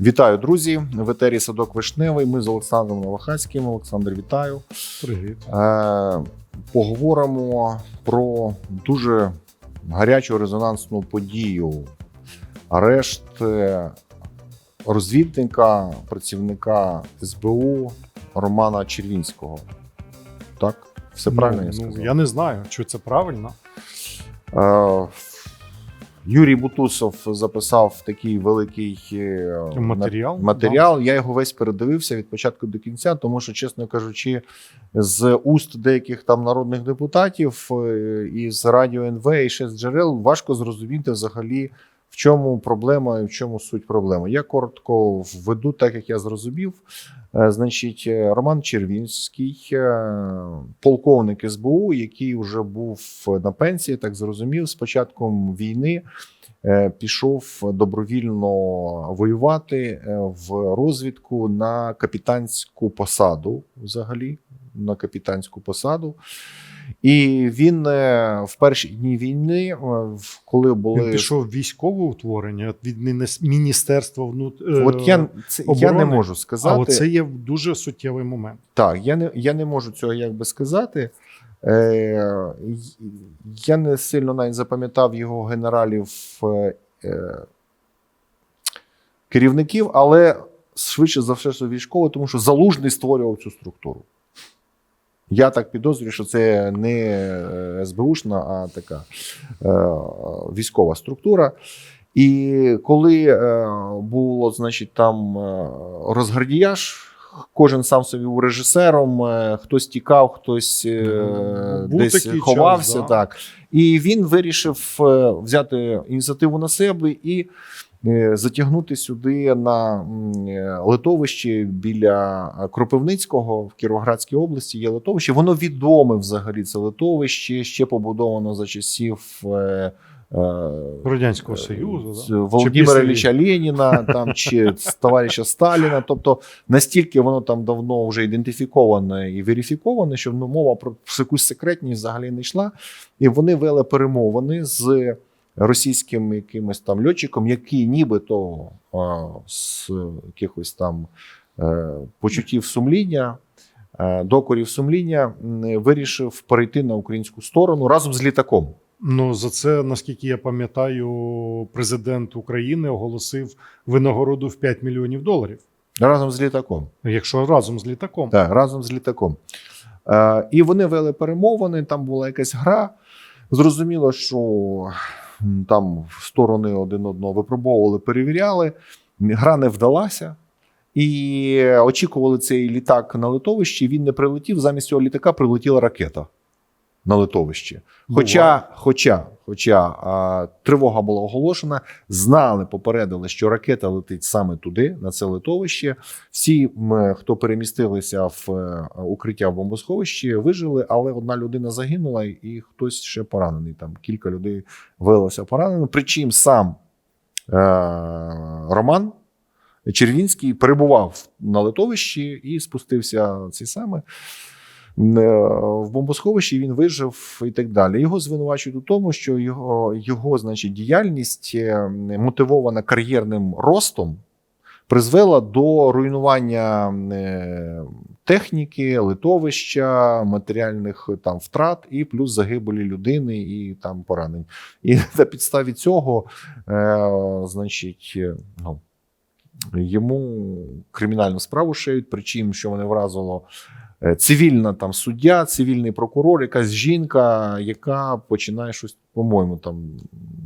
Вітаю, друзі! В етері Садок Вишневий. Ми з Олександром Новохацьким. Олександр, вітаю. Привіт. Е, поговоримо про дуже гарячу резонансну подію. Арешт е, розвідника, працівника СБУ Романа Червінського. Так? Все правильно я ну, сказав? ну, я не знаю, чи це правильно. Е, Юрій Бутусов записав такий великий матеріал. Матеріал, Да. Я його весь передивився від початку до кінця, тому що, чесно кажучи, з уст деяких там народних депутатів е, і з радіо НВ і ще з джерел важко зрозуміти взагалі. В чому проблема і в чому суть проблеми? Я коротко введу, так як я зрозумів. Е, Значить, е, Роман Червінський, е, полковник СБУ, який вже був на пенсії, так зрозумів, з початком війни пішов добровільно воювати в розвідку на капітанську посаду, взагалі, на капітанську посаду. І він е, в перші дні війни, е, коли були Він пішов в військове утворення від Міністерства внут... е, От я, це, я не оборони. можу А сказати. оце є дуже суттєвий момент. Так, я не, я не можу цього якби сказати. Е, я не сильно навіть запам'ятав його генералів е, керівників, але швидше за все, що військово, тому що залужний створював цю структуру. Я так підозрюю, що це не е, СБУшна, а така е, військова структура. І коли е, було, значить, там розгардіяж, кожен сам собі був режисером, е, хтось тікав, хтось е, Ну, Був десь такий ховався. час, да. так. І він вирішив взяти ініціативу на себе і затягнути сюди на е, литовище біля е, Кропивницького в Кіровоградській області. Є литовище. Воно відоме взагалі. Це литовище, ще побудовано за часів. е, е, Радянського Е, Союзу. Володимира Ілліча Леніна там чи товариша Сталіна. Тобто настільки воно там давно вже ідентифіковане і верифіковане, що ну, мова про якусь секретність взагалі не йшла. І вони вели перемовини з російським якимось там льотчиком, який нібито а, з якихось там е, почуттів сумління. е, Докорів сумління вирішив перейти на українську сторону разом з літаком. Ну за це, наскільки я пам'ятаю, президент України оголосив винагороду в 5 мільйонів доларів, Разом з літаком. якщо разом з літаком. Так, разом з літаком. Е, і вони вели перемовини, там була якась гра. Зрозуміло, що там сторони один одного випробовували, перевіряли. Гра не вдалася. І очікували цей літак на литовищі. Він не прилетів. Замість цього літака прилетіла ракета на литовищі. Хоча, хоча, хоча а, тривога була оголошена, знали, попередили, що ракета летить саме туди, на це литовище. Всі, хто перемістилися в е, укриття в бомбосховищі, вижили, але одна людина загинула, і хтось ще поранений. Там кілька людей виявилося пораненими. Причому сам е, Роман Червінський перебував на литовищі і спустився цей саме. Е, В бомбосховищі він вижив і так далі. Його звинувачують у тому, що його, його значить, діяльність е, мотивована кар'єрним ростом, призвела до руйнування е, техніки, литовища, матеріальних там втрат і плюс загибелі людини і там поранень. І на підставі цього, значить, ну, йому кримінальну справу шиють, причому, що мене вразило. Е, Цивільна там суддя, цивільний прокурор, якась жінка, яка починає щось, по-моєму, там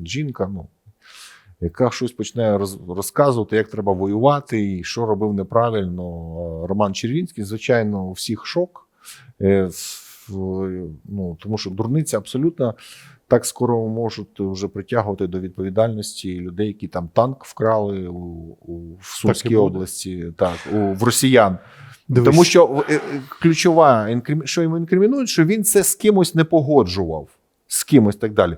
жінка, ну яка щось починає розказувати, як треба воювати і що робив неправильно Роман Червінський. Звичайно, у всіх шок. Е, Ну, тому що дурниця абсолютно так скоро можуть вже притягувати до відповідальності людей, які там танк вкрали у, у в Сумській області, так, у, в росіян. Дивись, Тому що е, е, ключова що йому інкримінують, що він це з кимось не погоджував, з кимось так далі.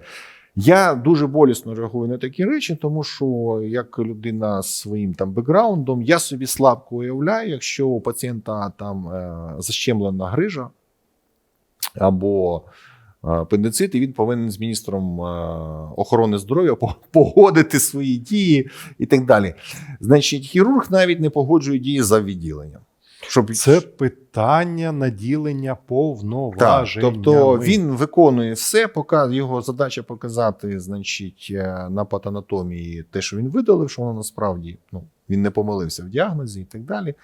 Я дуже болісно реагую на такі речі, тому що як людина з своїм там бекграундом, я собі слабко уявляю, якщо у пацієнта там е, защемлена грижа, або апендицит, і він повинен з міністром охорони здоров'я погодити свої дії і так далі. Значить, хірург навіть не погоджує дії за відділенням. Щоб Це питання наділення так, повноважень. тобто він виконує все, поки його задача показати, значить, е, на патанатомії те, що він видалив, що воно насправді ну, він не помилився в діагнозі і так далі.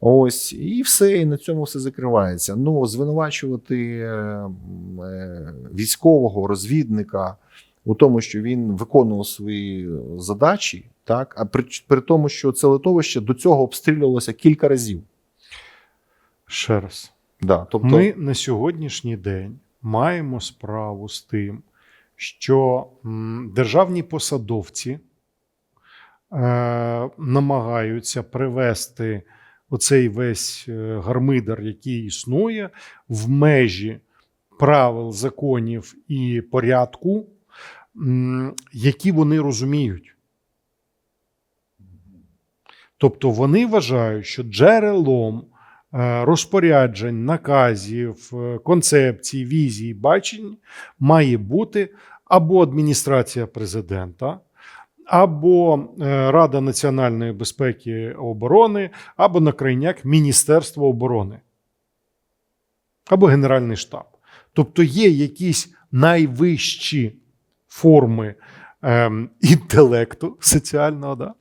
Ось, і все, і на цьому все закривається. Ну, звинувачувати е, е, військового розвідника у тому, що він виконував свої задачі, так, а при, при тому, що це литовище до цього обстрілювалося кілька разів. Ще раз. Да, тобто, Ми на сьогоднішній день маємо справу з тим, що державні посадовці е, намагаються привести оцей весь е, гармидер, який існує, в межі правил, законів і порядку, які вони розуміють. Тобто вони вважають, що джерелом розпоряджень, наказів, е, концепцій, візій, бачень має бути або адміністрація президента, або е, Рада національної безпеки і оборони, або на крайняк Міністерство оборони, або Генеральний штаб. Тобто є якісь найвищі форми ем, інтелекту соціального, да,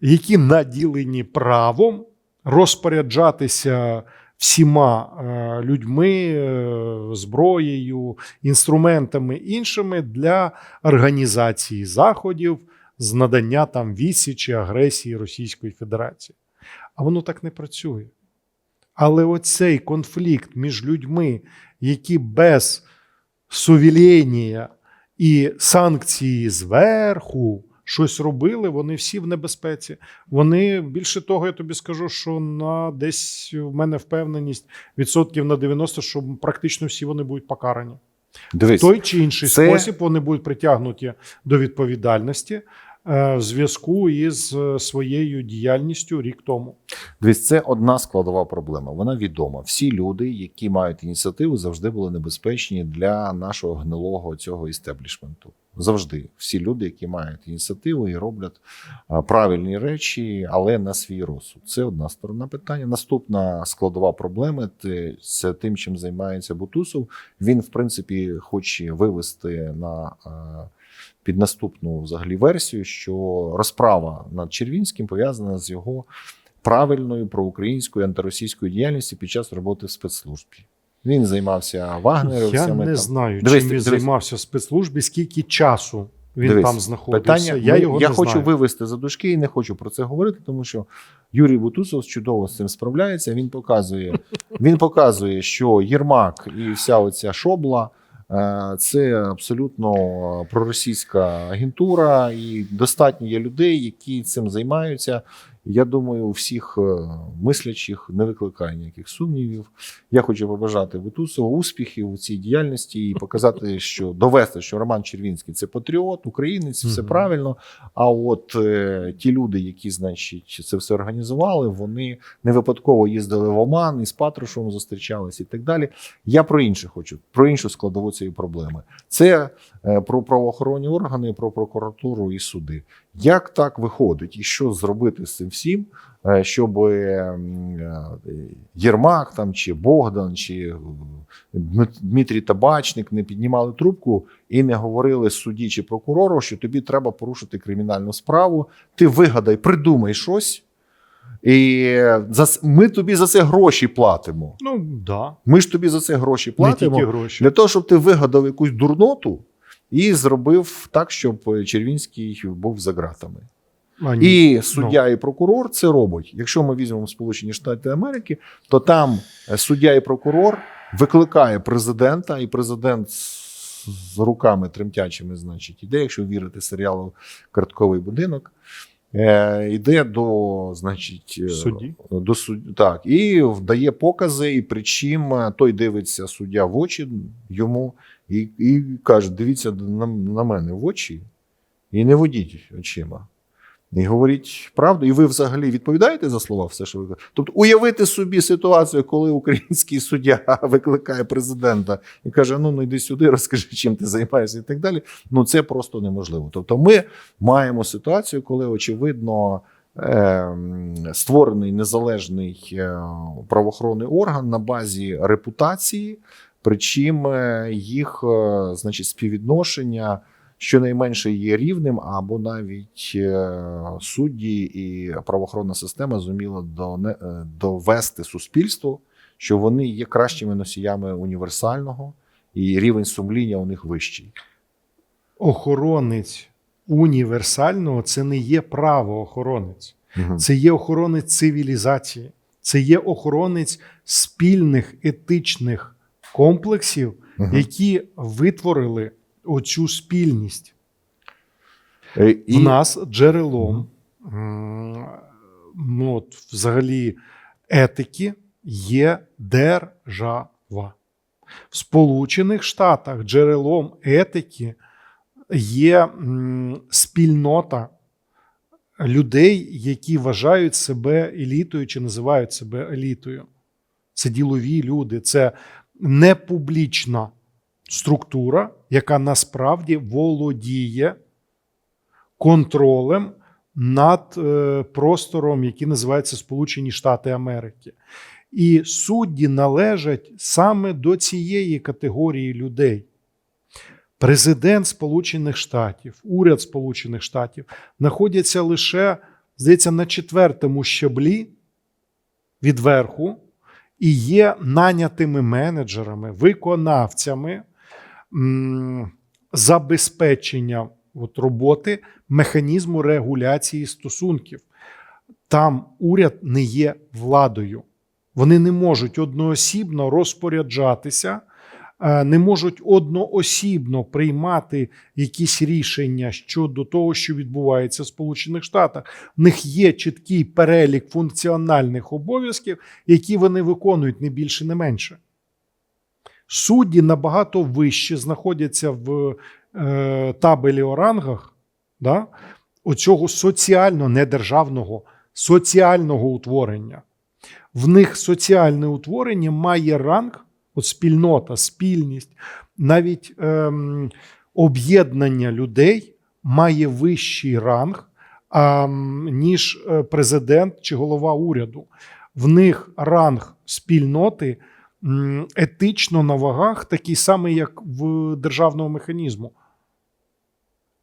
які наділені правом розпоряджатися всіма е, людьми, е, зброєю, інструментами іншими для організації заходів з надання там відсічі агресії Російської Федерації. А воно так не працює. Але оцей конфлікт між людьми, які без сувілєнія і санкції зверху щось робили, вони всі в небезпеці. Вони більше того, я тобі скажу, що на десь в мене впевненість відсотків на 90, що практично всі вони будуть покарані. дивись, В той чи інший це- спосіб вони будуть притягнуті до відповідальності е, в зв'язку із е, своєю діяльністю рік тому. Дивись, це одна складова проблема. Вона відома. Всі люди, які мають ініціативу, завжди були небезпечні для нашого гнилого цього істеблішменту. Завжди всі люди, які мають ініціативу і роблять правильні речі, але на свій розсуд. Це одна сторона питання. Наступна складова проблема це тим, чим займається Бутусов. Він, в принципі, хоче вивести на під наступну взагалі версію, що розправа над Червінським пов'язана з його правильною проукраїнською антиросійською діяльністю під час роботи в спецслужбі. Він займався Я не там. знаю, Дивись, чим він дивись. займався в спецслужбі, скільки часу він Дивись, там знаходився. Питання, я ну, його я не хочу знаю. вивести за дужки і не хочу про це говорити, тому що Юрій Бутусов чудово з цим справляється. Він показує, він показує, що Єрмак і вся оця шобла. е, Це абсолютно проросійська агентура, і достатньо є людей, які цим займаються. Я думаю, у всіх е, мислячих не викликає ніяких сумнівів. Я хочу побажати Бутусову успіхів у цій діяльності і показати, що довести, що Роман Червінський це патріот, українець, все правильно. А от е, ті люди, які, значить, це все організували, вони не випадково їздили в Оман і з Патрушевим зустрічалися і так далі. Я про інше хочу, про іншу складову цієї проблеми. Це е, про правоохоронні органи, про прокуратуру і суди. Як так виходить, і що зробити з цим всім, е, щоб е, е, Єрмак там чи Богдан, чи Дмитрій Табачник не піднімали трубку і не говорили судді чи прокурору, що тобі треба порушити кримінальну справу. Ти вигадай, придумай щось. І за, ми тобі за це гроші платимо. Ну, да. Ми ж тобі за це гроші Не платимо. тільки гроші. Для того, щоб ти вигадав якусь дурноту і зробив так, щоб Червінський був за ґратами. А. І суддя і прокурор це робить. Якщо ми візьмемо Сполучені Штати Америки, то там е, суддя і прокурор викликає президента, і президент з руками тремтячими, значить, іде, якщо вірити серіалу Картковий будинок. Е, йде до, значить, е, Судді. до суд... так, і вдає покази, і причим е, той дивиться суддя в очі йому і, і каже: дивіться на, на мене в очі і не водіть очима. І говоріть правду, і ви взагалі відповідаєте за слова, все, що ви кажете? Тобто, уявити собі ситуацію, коли український суддя викликає президента і каже: Ну, ну йди сюди, розкажи, чим ти займаєшся, і так далі. Ну це просто неможливо. Тобто, ми маємо ситуацію, коли очевидно. е, Створений незалежний е, правоохоронний орган на базі репутації, причому е, їх е, значить, співвідношення щонайменше є рівним, або навіть е, судді і правоохоронна система зуміла довести суспільству, що вони є кращими носіями універсального, і рівень сумління у них вищий. Охоронець універсального це не є правоохоронець. Мгм. Це є охоронець цивілізації, це є охоронець спільних етичних комплексів, Мгм. які витворили оцю спільність. Е, І... В нас джерелом м, ну, от, взагалі етики є держава. В Сполучених Штатах джерелом етики є спільнота людей, які вважають себе елітою чи називають себе елітою. Це ділові люди, це не публічна структура, яка насправді володіє контролем над е, простором, який називається Сполучені Штати Америки. І судді належать саме до цієї категорії людей. Президент Сполучених Штатів, уряд Сполучених Штатів знаходяться лише, здається, на четвертому щаблі від верху і є нанятими менеджерами, виконавцями забезпечення от, роботи механізму регуляції стосунків. Там уряд не є владою. Вони не можуть одноосібно розпоряджатися, не можуть одноосібно приймати якісь рішення щодо того, що відбувається в Сполучених Штатах. В них є чіткий перелік функціональних обов'язків, які вони виконують не більше, не менше. Судді набагато вище знаходяться в е, табелі о рангах да, оцього соціально недержавного, соціального утворення. В них соціальне утворення має ранг, от спільнота, спільність, навіть ем, об'єднання людей має вищий ранг, ам, ніж е, президент чи голова уряду. В них ранг спільноти етично на вагах такий самий, як в державного механізму.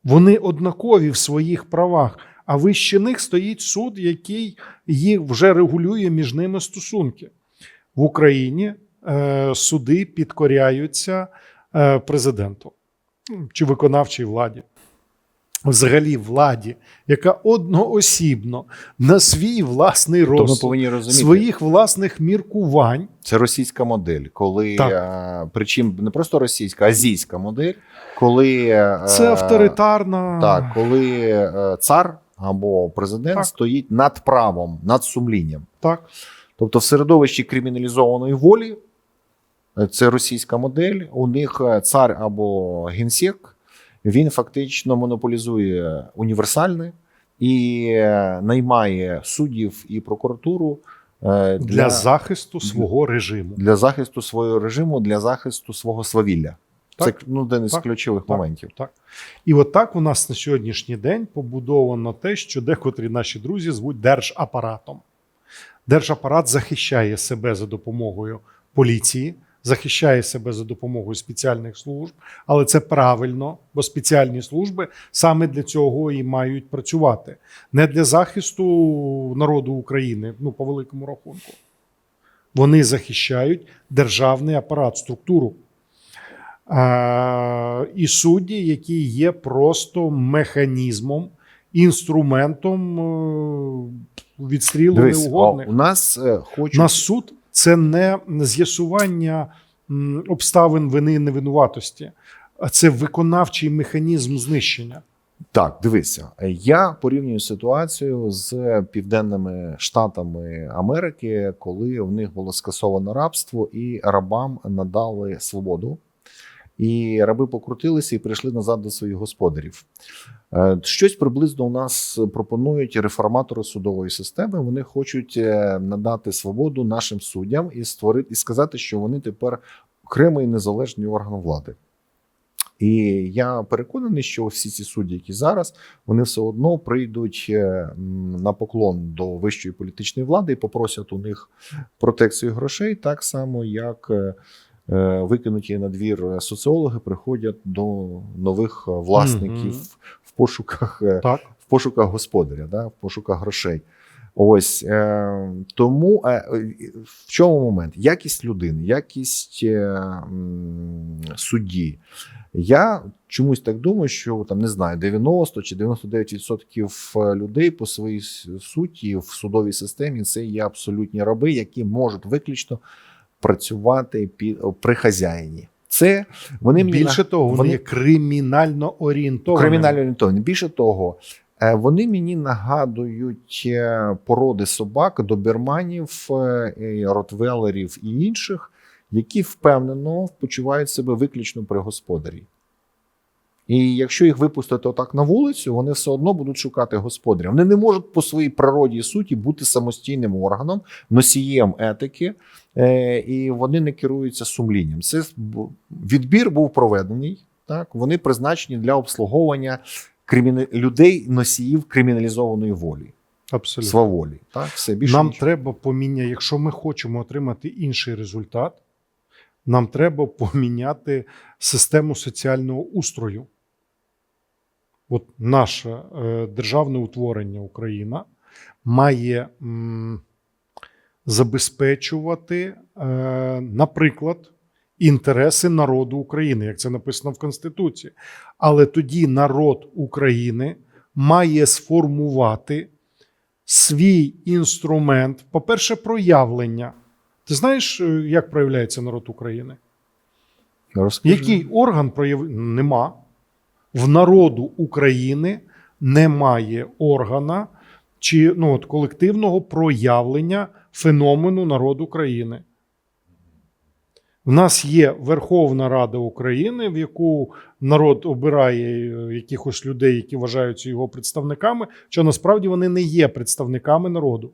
Вони однакові в своїх правах, а вище них стоїть суд, який їх вже регулює між ними стосунки. В Україні суди підкоряються е, президенту чи виконавчій владі. Взагалі владі, яка одноосібно на свій власний То розсуд, своїх власних міркувань це російська модель, коли Так. е, причому не просто російська, а азійська модель, коли е, це авторитарна. Так, коли е, цар або президент Так. стоїть над правом, над сумлінням. так. Тобто в середовищі криміналізованої волі, е, це російська модель, у них е, цар або генсек, він фактично монополізує універсальне і е, наймає суддів і прокуратуру е, Для, для, захисту свого режиму. для захисту свого режиму, для захисту свого свавілля. Так. Це ну, один із Так. ключових Так. моментів. Так. І от так у нас на сьогоднішній день побудовано те, що декотрі наші друзі звуть держапаратом. Держапарат захищає себе за допомогою поліції, захищає себе за допомогою спеціальних служб, але це правильно, бо спеціальні служби саме для цього і мають працювати. Не для захисту народу України, ну по великому рахунку. Вони захищають державний апарат, структуру. А, і судді, які є просто механізмом, інструментом е, відстрілу неугодних. у нас е, хочуть На суд це не з'ясування обставин вини і невинуватості, а це виконавчий механізм знищення. Так, дивися, я порівнюю ситуацію з південними штатами Америки, коли в них було скасовано рабство, і рабам надали свободу. І раби покрутилися і прийшли назад до своїх господарів. Е, Щось приблизно у нас пропонують реформатори судової системи. Вони хочуть е, надати свободу нашим суддям і створити і сказати, що вони тепер окремий незалежний орган влади. І я переконаний, що всі ці судді, які зараз, вони все одно прийдуть е, на поклон до вищої політичної влади і попросять у них протекцію грошей, так само як викинуті на двір соціологи приходять до нових е, власників Мгм. в пошуках е, Так. в пошуках господаря, да, в пошуках грошей. Ось е, тому е, е, в чому момент? Якість людини, якість е, судді. Я чомусь так думаю, що там не знаю, 90 чи 99% людей по своїй суті в судовій системі це є абсолютні раби, які можуть виключно працювати під при хазяїні. Це вони мені того, вони, вони- кримінально орієнтовані. Кримінально орієнтовані. Більше того, е, вони мені нагадують е, породи собак, доберманів, е, ротвелерів і інших, які впевнено почувають себе виключно при господарі. І якщо їх випустити отак на вулицю, вони все одно будуть шукати господаря. Вони не можуть по своїй природі і суті бути самостійним органом, носієм етики, е, і вони не керуються сумлінням. Це відбір був проведений. Так, вони призначені для обслуговування криміна... людей, носіїв криміналізованої волі, Абсолютно. сваволі. Так, все більше Нам нічого. треба поміняти, якщо ми хочемо отримати інший результат, нам треба поміняти систему соціального устрою. От наше е, державне утворення Україна має забезпечувати, е, наприклад, інтереси народу України, як це написано в Конституції. Але тоді народ України має сформувати свій інструмент, по-перше, проявлення. Ти знаєш, е, як проявляється народ України? Розкажи. Який орган прояв... Нема. В народу України немає органа чи ну, от, колективного проявлення феномену народу України. В нас є Верховна Рада України, в яку народ обирає е, якихось людей, які вважаються його представниками, що насправді вони не є представниками народу.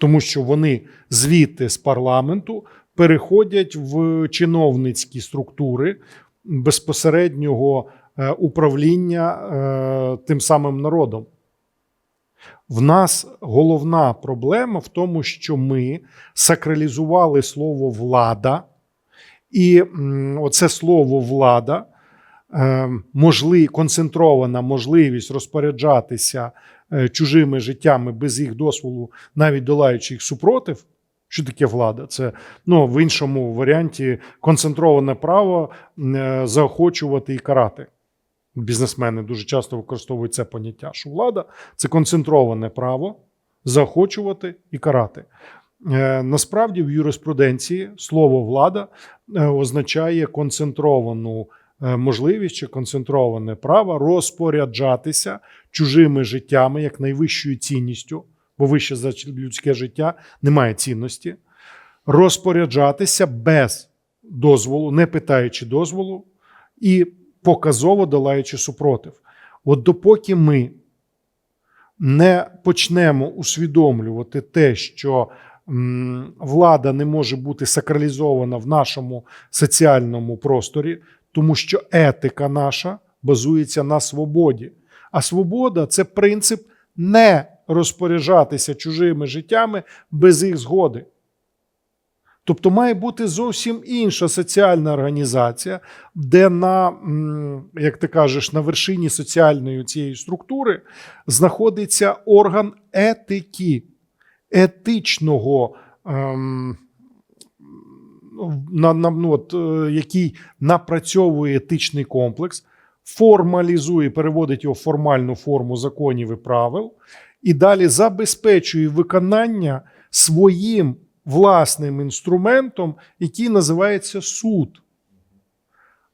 Тому що вони звідти з парламенту переходять в чиновницькі структури безпосереднього е, управління е, тим самим народом. В нас головна проблема в тому, що ми сакралізували слово влада, і оце слово влада, е, можли, концентрована можливість розпоряджатися чужими життями без їх дозволу, навіть долаючи їх супротив. Що таке влада? Це ну, в іншому варіанті концентроване право е, заохочувати і карати. Бізнесмени дуже часто використовують це поняття, що влада це концентроване право заохочувати і карати. Е, Насправді в юриспруденції слово влада е, означає концентровану можливість чи концентроване право розпоряджатися чужими життями як найвищою цінністю, бо вище за людське життя немає цінності, розпоряджатися без дозволу, не питаючи дозволу, і показово долаючи супротив. От допоки ми не почнемо усвідомлювати те, що влада не може бути сакралізована в нашому соціальному просторі, тому що етика наша базується на свободі. А свобода це принцип не розпоряджатися чужими життями без їх згоди. Тобто має бути зовсім інша соціальна організація, де на, як ти кажеш, на вершині соціальної цієї структури знаходиться орган етики, етичного, ем, ну, от, е, який напрацьовує етичний комплекс, формалізує, переводить його в формальну форму законів і правил, і далі забезпечує виконання своїм власним інструментом, який називається суд.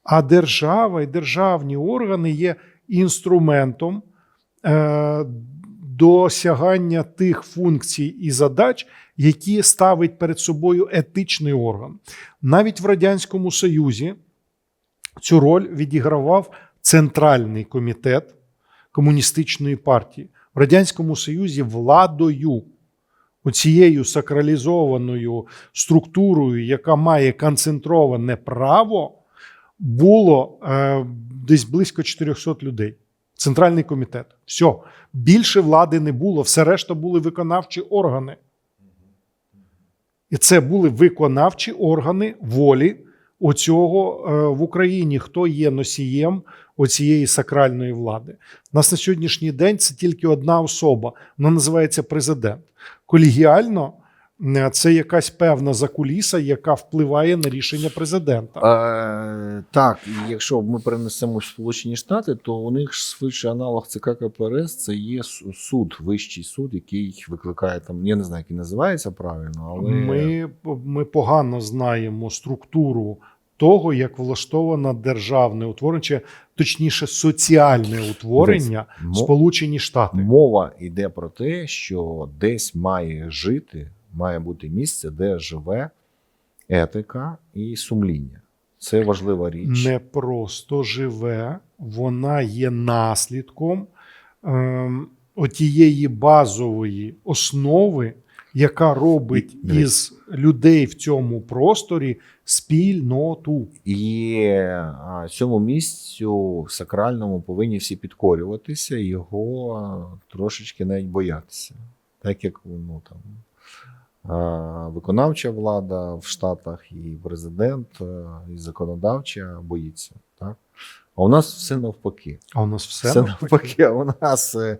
А держава і державні органи є інструментом е, досягання тих функцій і задач, які ставить перед собою етичний орган. Навіть в Радянському Союзі цю роль відігравав Центральний комітет комуністичної партії в Радянському Союзі владою. Оцією сакралізованою структурою, яка має концентроване право, було е, десь близько 400 людей. Центральний комітет. Все. Більше влади не було, все решта були виконавчі органи. І це були виконавчі органи волі оцього е, в Україні, хто є носієм оцієї сакральної влади. У нас на сьогоднішній день це тільки одна особа, вона називається президент. Колегіально це якась певна закуліса, яка впливає на рішення президента. Е, так, якщо ми перенесемо в Сполучені Штати, то у них швидше аналог ЦК КПРС це є суд, вищий суд, який викликає там, я не знаю, як він називається правильно, але Ми, ми погано знаємо структуру того, як влаштовано державне утворення, чи точніше соціальне утворення Мо- Сполучені Штати. мова йде про те, що десь має жити, має бути місце, де живе етика і сумління. Це важлива річ. не просто живе, вона є наслідком ем, отієї базової основи, яка робить Дивись. із людей в цьому просторі спільноту. І цьому місцю сакральному повинні всі підкорюватися його трошечки навіть боятися. Так як ну, там, виконавча влада в Штатах, і президент, і законодавча боїться. Так? А у нас все навпаки. А у нас все, Все навпаки. навпаки. А у нас е,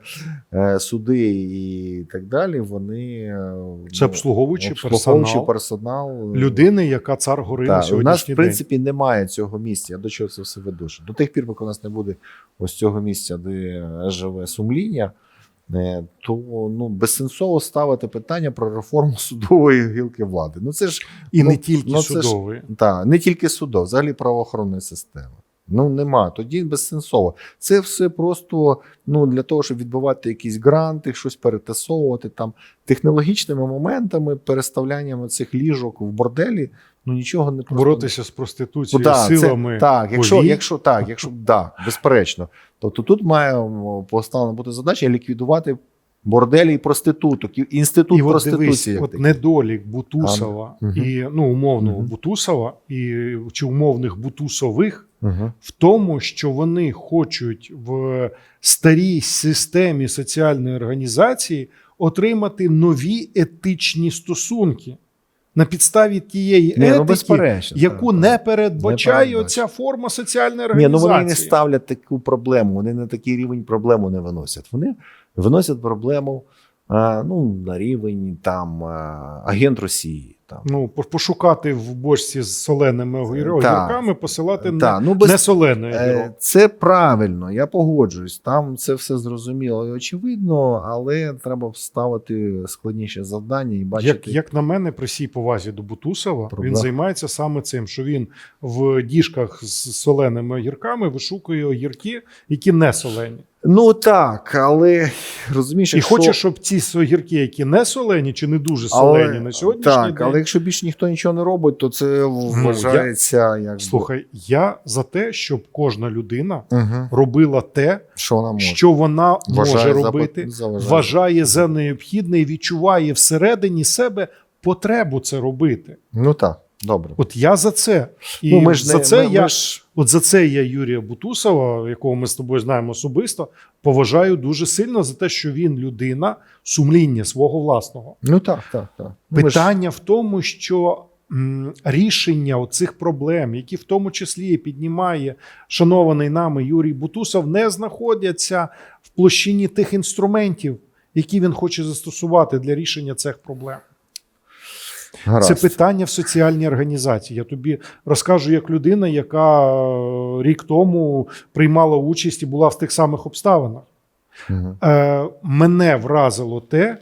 е, суди і так далі, вони е, Це ну, обслуговуючий обслуговуючий персонал персонал людини, яка цар гори на так, у нас, сьогоднішній в принципі, немає цього місця. Я до чого це все веду? До тих пір, поки у нас не буде ось цього місця, де живе сумління, е, то ну, безсенсово ставити питання про реформу судової гілки влади. Ну це ж. І ну, не тільки ну, це ж- судовий. та, не тільки судов, взагалі правоохоронної системи. Ну, нема, тоді безсенсово. Це все просто ну, для того, щоб відбувати якісь гранти, щось перетасовувати там технологічними моментами, переставляннями цих ліжок в борделі, ну нічого не просто Боротися з Ну, проституцією да, це- силами. так, якщо, повій. якщо так, якщо да, безперечно. Тобто тут має поставлена бути задача ліквідувати борделі і проституток, і інститут І от проституції. дивись, от недолік Бутусова А, і ну умовного Мгм. Бутусова і чи умовних Бутусових Мгм. в тому, що вони хочуть в старій системі соціальної організації отримати нові етичні стосунки на підставі тієї Ні, ну, етики, безперечно, яку так, не передбачає Не оця форма соціальної Ні, ну вони не ставлять таку проблему, вони на такий рівень проблему не виносять. Вони виносять проблему а, ну, на рівень там а, агент Росії. Там. Ну, пошукати в бочці з соленими огірками, посилати Та, ну, без, не солений огірок. Е, Це правильно, я погоджуюсь. Там це все зрозуміло і очевидно, але треба ставити складніше завдання і бачити. Як, як на мене, при всій повазі до Бутусова, Правда. він займається саме цим, що він в діжках з соленими огірками вишукує огірки, які не солені. Ну так, але розумієш, І якщо... хоче, щоб ці огірки, які не солені чи не дуже солені на сьогоднішній так, день. але якщо більше ніхто нічого не робить, то це вважається як Слухай, я за те, щоб кожна людина угу. робила те, що вона може. що вона може Вважає за робити, пот- заважає. вважає за необхідне і відчуває всередині себе потребу це робити. Ну так, добре. От я за це. І ну, ми ж за не, це ми, я ми ж... От за це я Юрія Бутусова, якого ми з тобою знаємо особисто, поважаю дуже сильно за те, що він людина сумління свого власного. Ну так, так, так. Ну, ми Питання в тому, що м, рішення оцих проблем, які в тому числі піднімає шанований нами Юрій Бутусов, не знаходяться в площині тих інструментів, які він хоче застосувати для рішення цих проблем. Гаразд. Це питання в соціальній організації. Я тобі розкажу як людина, яка е, рік тому приймала участь і була в тих самих обставинах. Е, мене вразило те,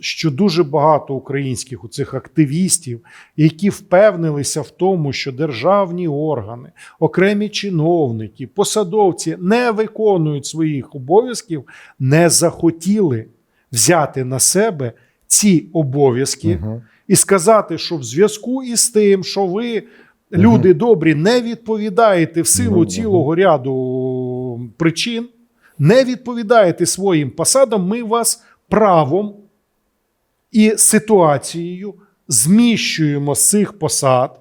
що дуже багато українських у цих активістів, які впевнилися в тому, що державні органи, окремі чиновники, посадовці не виконують своїх обов'язків, не захотіли взяти на себе ці обов'язки Мгм. І сказати, що в зв'язку із тим, що ви люди добрі, не відповідаєте в силу Ну, цілого ряду причин, не відповідаєте своїм посадам, ми вас правом і ситуацією зміщуємо з цих посад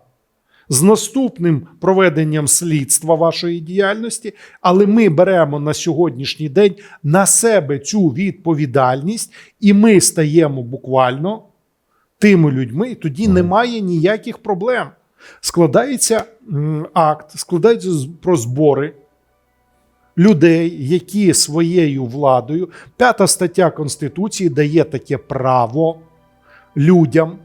з наступним проведенням слідства вашої діяльності, але ми беремо на сьогоднішній день на себе цю відповідальність, і ми стаємо буквально тими людьми, тоді немає ніяких проблем. Складається акт, складається про збори людей, які своєю владою, п'ята стаття Конституції дає таке право людям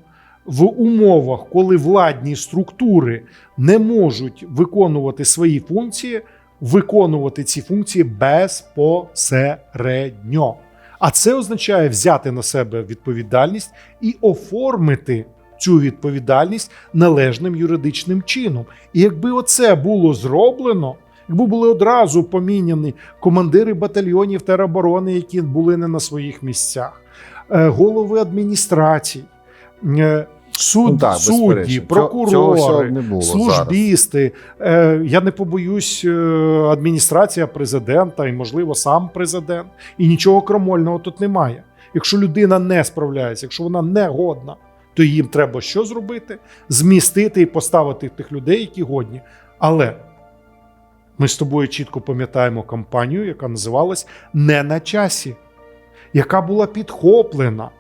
в умовах, коли владні структури не можуть виконувати свої функції, виконувати ці функції безпосередньо. А це означає взяти на себе відповідальність і оформити цю відповідальність належним юридичним чином. І якби оце було зроблено, якби були одразу поміняні командири батальйонів тероборони, які були не на своїх місцях, е, голови адміністрацій, е, суд, Ну, так, судді, прокурори, цього не було службісти. Е, я не побоюсь, е, адміністрація президента і, можливо, сам президент. І нічого крамольного тут немає. Якщо людина не справляється, якщо вона не годна, то їм треба що зробити? Змістити і поставити тих людей, які годні. Але ми з тобою чітко пам'ятаємо кампанію, яка називалась Не на часі, яка була підхоплена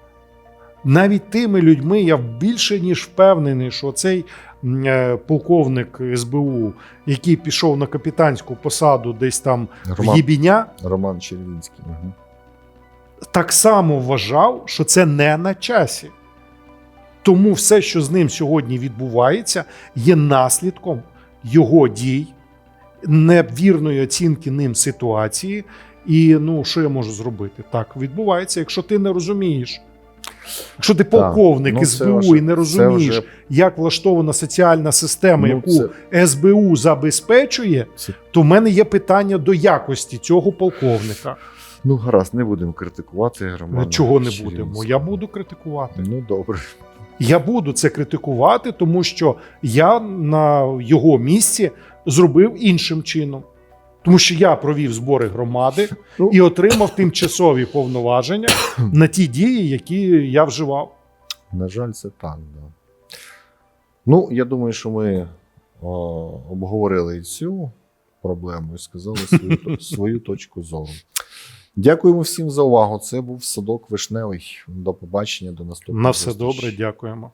навіть тими людьми, я більше ніж впевнений, що цей е, полковник СБУ, який пішов на капітанську посаду десь там в Єбіня, Роман Червінський. Угу. так само вважав, що це не на часі. Тому все, що з ним сьогодні відбувається, є наслідком його дій, невірної оцінки ним ситуації. І ну, що я можу зробити? Так відбувається, якщо ти не розумієш. Якщо ти полковник ну, це СБУ вже- і не розумієш, вже- як влаштована соціальна система, Ну, яку СБУ забезпечує, Це- то в мене є питання до якості цього полковника. Ну, гаразд, не будемо критикувати Романа. Чого не будемо? Я буду критикувати. Ну, добре. Я буду це критикувати, тому що я на його місці зробив іншим чином. Тому що я провів збори громади Ну. і отримав тимчасові повноваження на ті дії, які я вживав. На жаль, це так. Да. Ну, я думаю, що ми о, обговорили і цю проблему і сказали свою, свою точку зору. Дякуємо всім за увагу. Це був садок вишневий. До побачення, до наступного. На все добре, дякуємо.